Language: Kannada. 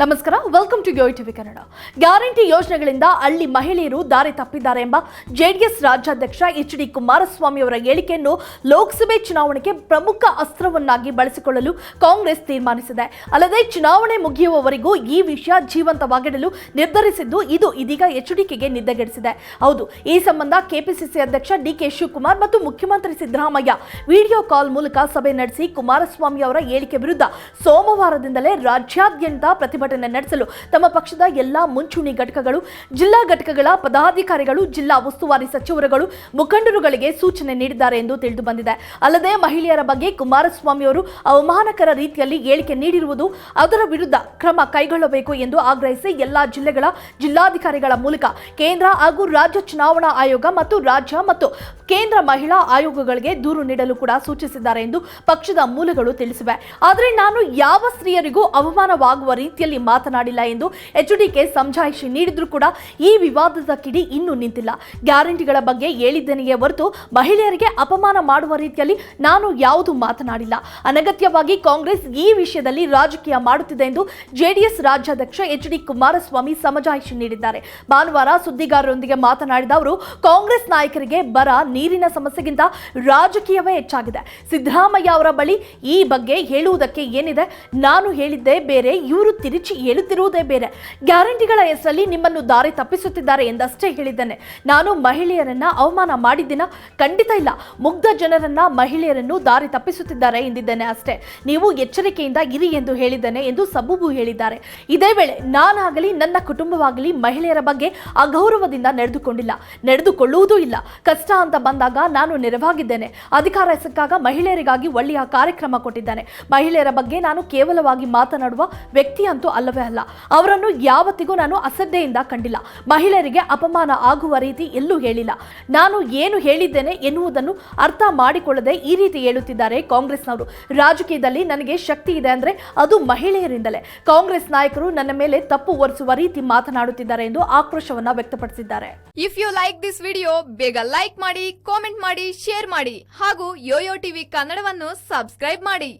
ನಮಸ್ಕಾರ. Welcome to Yoyo TV Kannada guarantee ಯೋಜನೆಗಳಿಂದ ಅಲ್ಲಿ ಮಹಿಳೆಯರು ದಾರಿ ತಪ್ಪಿದ್ದಾರೆ ಎಂಬ ಜೆಡಿಎಸ್ ರಾಜ್ಯಾಧ್ಯಕ್ಷ ಎಚ್ ಡಿ ಕುಮಾರಸ್ವಾಮಿ ಅವರ ಹೇಳಿಕೆಯನ್ನು ಲೋಕಸಭೆ ಚುನಾವಣೆಗೆ ಪ್ರಮುಖ ಅಸ್ತ್ರವನ್ನಾಗಿ ಬಳಸಿಕೊಳ್ಳಲು ಕಾಂಗ್ರೆಸ್ ತೀರ್ಮಾನಿಸಿದೆ. ಅಲ್ಲದೆ ಚುನಾವಣೆ ಮುಗಿಯುವವರೆಗೂ ಈ ವಿಷಯ ಜೀವಂತವಾಗಿಡಲು ನಿರ್ಧರಿಸಿದ್ದು ಇದು ಇದೀಗ ಎಚ್ ಡಿಕೆಗೆ ನಿದ್ದೆಗೆಡಿಸಿದೆ. ಹೌದು, ಈ ಸಂಬಂಧ ಕೆಪಿಸಿಸಿ ಅಧ್ಯಕ್ಷ ಡಿಕೆ ಶಿವಕುಮಾರ್ ಮತ್ತು ಮುಖ್ಯಮಂತ್ರಿ ಸಿದ್ದರಾಮಯ್ಯ ವಿಡಿಯೋ ಕಾಲ್ ಮೂಲಕ ಸಭೆ ನಡೆಸಿ ಕುಮಾರಸ್ವಾಮಿ ಅವರ ಹೇಳಿಕೆ ವಿರುದ್ಧ ಸೋಮವಾರದಿಂದಲೇ ರಾಜ್ಯಾದ್ಯಂತ ಪ್ರತಿಭಟನೆ ನಡೆಸಲು ತಮ್ಮ ಪಕ್ಷದ ಎಲ್ಲಾ ಮುಂಚೂಣಿ ಘಟಕಗಳು, ಜಿಲ್ಲಾ ಘಟಕಗಳ ಪದಾಧಿಕಾರಿಗಳು, ಜಿಲ್ಲಾ ಉಸ್ತುವಾರಿ ಸಚಿವರುಗಳು, ಮುಖಂಡರುಗಳಿಗೆ ಸೂಚನೆ ನೀಡಿದ್ದಾರೆ ಎಂದು ತಿಳಿದು ಬಂದಿದೆ. ಅಲ್ಲದೆ ಮಹಿಳೆಯರ ಬಗ್ಗೆ ಕುಮಾರಸ್ವಾಮಿ ಅವರು ಅವಮಾನಕರ ರೀತಿಯಲ್ಲಿ ಹೇಳಿಕೆ ನೀಡಿರುವುದು ಅದರ ವಿರುದ್ಧ ಕ್ರಮ ಕೈಗೊಳ್ಳಬೇಕು ಎಂದು ಆಗ್ರಹಿಸಿ ಎಲ್ಲಾ ಜಿಲ್ಲೆಗಳ ಜಿಲ್ಲಾಧಿಕಾರಿಗಳ ಮೂಲಕ ಕೇಂದ್ರ ಹಾಗೂ ರಾಜ್ಯ ಚುನಾವಣಾ ಆಯೋಗ ಮತ್ತು ರಾಜ್ಯ ಮತ್ತು ಕೇಂದ್ರ ಮಹಿಳಾ ಆಯೋಗಗಳಿಗೆ ದೂರು ನೀಡಲು ಕೂಡ ಸೂಚಿಸಿದ್ದಾರೆ ಎಂದು ಪಕ್ಷದ ಮೂಲಗಳು ತಿಳಿಸಿವೆ. ಆದರೆ ನಾನು ಯಾವ ಸ್ತ್ರೀಯರಿಗೂ ಅವಮಾನವಾಗುವ ರೀತಿಯಲ್ಲಿ ಮಾತನಾಡಿಲ್ಲ ಎಂದು ಎಚ್ಡಿಕೆ ಸಮಜಾಯಿಷಿ ನೀಡಿದ್ರು ಕೂಡ ಈ ವಿವಾದದ ಕಿಡಿ ಇನ್ನೂ ನಿಂತಿಲ್ಲ. ಗ್ಯಾರಂಟಿಗಳ ಬಗ್ಗೆ ಹೇಳಿದ್ದೇನೆಯೇ ಹೊರತು ಮಹಿಳೆಯರಿಗೆ ಅಪಮಾನ ಮಾಡುವ ರೀತಿಯಲ್ಲಿ ನಾನು ಯಾವುದು ಮಾತನಾಡಿಲ್ಲ. ಅನಗತ್ಯವಾಗಿ ಕಾಂಗ್ರೆಸ್ ಈ ವಿಷಯದಲ್ಲಿ ರಾಜಕೀಯ ಮಾಡುತ್ತಿದೆ ಎಂದು ಜೆಡಿಎಸ್ ರಾಜ್ಯಾಧ್ಯಕ್ಷ ಎಚ್ ಡಿ ಕುಮಾರಸ್ವಾಮಿ ಸಮಜಾಯಿಷಿ ನೀಡಿದ್ದಾರೆ. ಭಾನುವಾರ ಸುದ್ದಿಗಾರರೊಂದಿಗೆ ಮಾತನಾಡಿದ ಅವರು, ಕಾಂಗ್ರೆಸ್ ನಾಯಕರಿಗೆ ಬರ ನೀರಿನ ಸಮಸ್ಯೆಗಿಂತ ರಾಜಕೀಯವೇ ಹೆಚ್ಚಾಗಿದೆ. ಸಿದ್ದರಾಮಯ್ಯ ಅವರ ಬಳಿ ಈ ಬಗ್ಗೆ ಹೇಳುವುದಕ್ಕೆ ಏನಿದೆ? ನಾನು ಹೇಳಿದ್ದೆ ಬೇರೆ, ಇವರು ತಿರುಚಿ ಹೇಳುತ್ತಿರುವುದೇ ಬೇರೆ. ಗ್ಯಾರಂಟಿಗಳ ಹೆಸರಲ್ಲಿ ನಿಮ್ಮನ್ನು ದಾರಿ ತಪ್ಪಿಸುತ್ತಿದ್ದಾರೆ ಎಂದಷ್ಟೇ ಹೇಳಿದ್ದೇನೆ. ನಾನು ಮಹಿಳೆಯರನ್ನ ಅವಮಾನ ಮಾಡಿದ್ದೀನ ಖಂಡಿತ ಇಲ್ಲ. ಮುಗ್ಧ ಜನರನ್ನ ಮಹಿಳೆಯರನ್ನು ದಾರಿ ತಪ್ಪಿಸುತ್ತಿದ್ದಾರೆ ಎಂದಿದ್ದೇನೆ ಅಷ್ಟೇ. ನೀವು ಎಚ್ಚರಿಕೆಯಿಂದ ಇರಿ ಎಂದು ಹೇಳಿದ್ದೇನೆ ಎಂದು ಸಬೂಬು ಹೇಳಿದ್ದಾರೆ. ಇದೇ ವೇಳೆ ನಾನಾಗಲಿ, ನನ್ನ ಕುಟುಂಬವಾಗಲಿ ಮಹಿಳೆಯರ ಬಗ್ಗೆ ಅಗೌರವದಿಂದ ನಡೆದುಕೊಂಡಿಲ್ಲ. ನಡೆದುಕೊಳ್ಳುವುದೂ ಇಲ್ಲ. ಕಷ್ಟ ಅಂತ ಬಂದಾಗ ನಾನು ನೆರವಾಗಿದ್ದೇನೆ. ಅಧಿಕಾರ ಸಿಕ್ಕಾಗ ಮಹಿಳೆಯರಿಗಾಗಿ ಒಳ್ಳೆಯ ಕಾರ್ಯಕ್ರಮ ಕೊಟ್ಟಿದ್ದಾನೆ. ಮಹಿಳೆಯರ ಬಗ್ಗೆ ನಾನು ಕೇವಲವಾಗಿ ಮಾತನಾಡುವ ವ್ಯಕ್ತಿ ಅಂತೂ ಅಲ್ಲವೇ ಅಲ್ಲ. ಅವರನ್ನು ಯಾವತ್ತಿಗೂ ನಾನು ಅಸಡ್ಡೆಯಿಂದ ಕಂಡಿಲ್ಲ. ಮಹಿಳೆಯರಿಗೆ ಅಪಮಾನ ಆಗುವ ರೀತಿ ಎಲ್ಲೂ ಹೇಳಿಲ್ಲ. ನಾನು ಏನು ಹೇಳಿದ್ದೇನೆ ಎನ್ನುವುದನ್ನು ಅರ್ಥ ಮಾಡಿಕೊಳ್ಳದೆ ಈ ರೀತಿ ಹೇಳುತ್ತಿದ್ದಾರೆ ಕಾಂಗ್ರೆಸ್ನವರು. ರಾಜಕೀಯದಲ್ಲಿ ನನಗೆ ಶಕ್ತಿ ಇದೆ ಅಂದರೆ ಅದು ಮಹಿಳೆಯರಿಂದಲೇ. ಕಾಂಗ್ರೆಸ್ ನಾಯಕರು ನನ್ನ ಮೇಲೆ ತಪ್ಪು ಒರೆಸುವ ರೀತಿ ಮಾತನಾಡುತ್ತಿದ್ದಾರೆ ಎಂದು ಆಕ್ರೋಶವನ್ನ ವ್ಯಕ್ತಪಡಿಸಿದ್ದಾರೆ. If you like this video ಬೇಗ ಲೈಕ್ ಮಾಡಿ ಕಾಮೆಂಟ್ ಮಾಡಿ ಶೇರ್ ಮಾಡಿ ಹಾಗೂ ಯೋಯೋ ಟಿವಿ ಕನ್ನಡವನ್ನು ಸಬ್ಸ್ಕ್ರೈಬ್ ಮಾಡಿ.